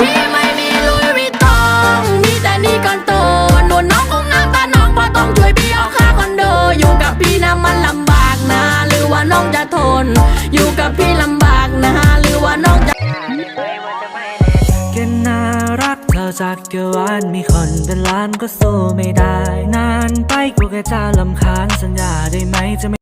พี่ไม่มีลุยวิตตองมีแต่นี่กันโตหนุนน้องคงน้ำตาน้องเพราะต้องช่วยพี่เอาค่าคอนโด อยู่กับพี่นะมันลำบากนะ หรือว่าน้องจะทน อยู่กับพี่ลำบากนะ หรือว่าน้องจะแค่น่ารักเธอจากเกวานมีคนเป็นล้านก็สู้ไม่ได้ นานไปกูแค่จะลำคาญสัญญาได้ไหมจะ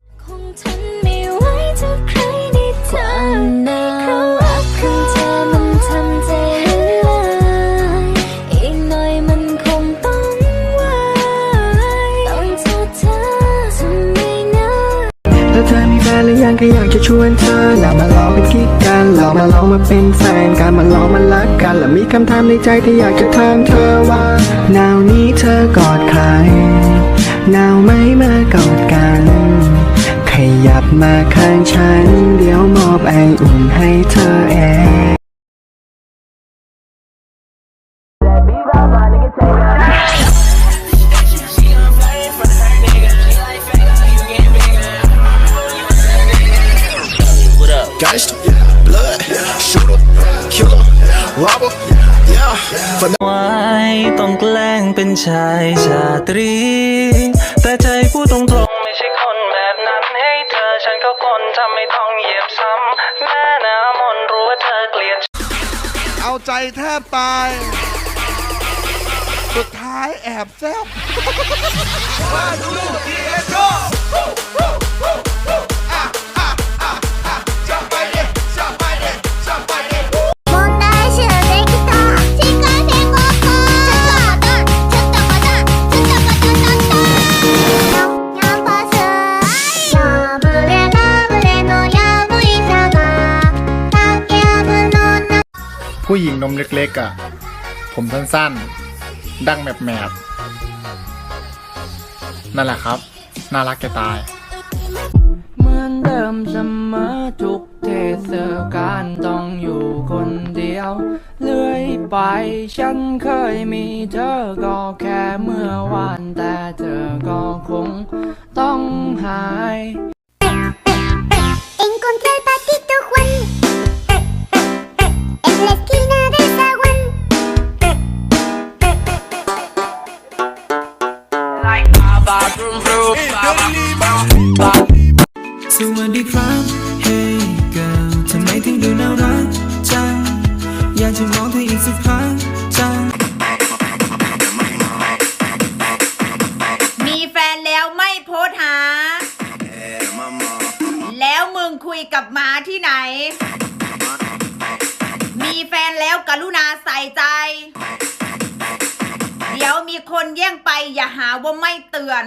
ก็อยากจะชวนเธอแล้วมาลองเป็นกิ๊กกันลองมาลองมาเป็นแฟนกันมาลองมารักกัน แล้วมีคำถามในใจที่อยากจะถามเธอว่าหนาวนี้เธอกอดใครหนาวไหมเมื่อกอดกัน ขยับมาข้างฉัน เดี๋ยวมอบไออุ่นให้เธอเอง Gangster, blood, shooter, killer, robber, yeah. For ไว้ต้องแกล้งเป็นชายชาตรี แต่ใจพูดตรงๆไม่ใช่คนแบบนั้นให้เธอฉันก็คนทำไม่ต้องเหยียบซ้ำแม่น้ำมนต์รู้ว่าเธอเกลียด เอาใจแทบตาย สุดท้ายแอบแซบ問 ผู้หญิงนมเล็กๆอะ่ะ ผมสั้นๆ ดั้งแมบๆนั่นแหละครับ น่ารักจะตาย เหมือนเดิมเสมอทุกเทศกาลต้องอยู่คนเดียว เลื่อยไปฉันเคยมีเธอก็แค่เมื่อวานแต่เธอก็คงต้องหาย สวัสดีครับ Hey girl ทำไมถึงดูน่ารักจัง อยากจะมองเธออีกสักครั้งจัง มีแฟนแล้วไม่โพสหา แล้วมึงคุยกับหมาที่ไหน มีแฟนแล้วกรุณาใส่ใจ คนแย่งไปอย่าหาว่าไม่เตือน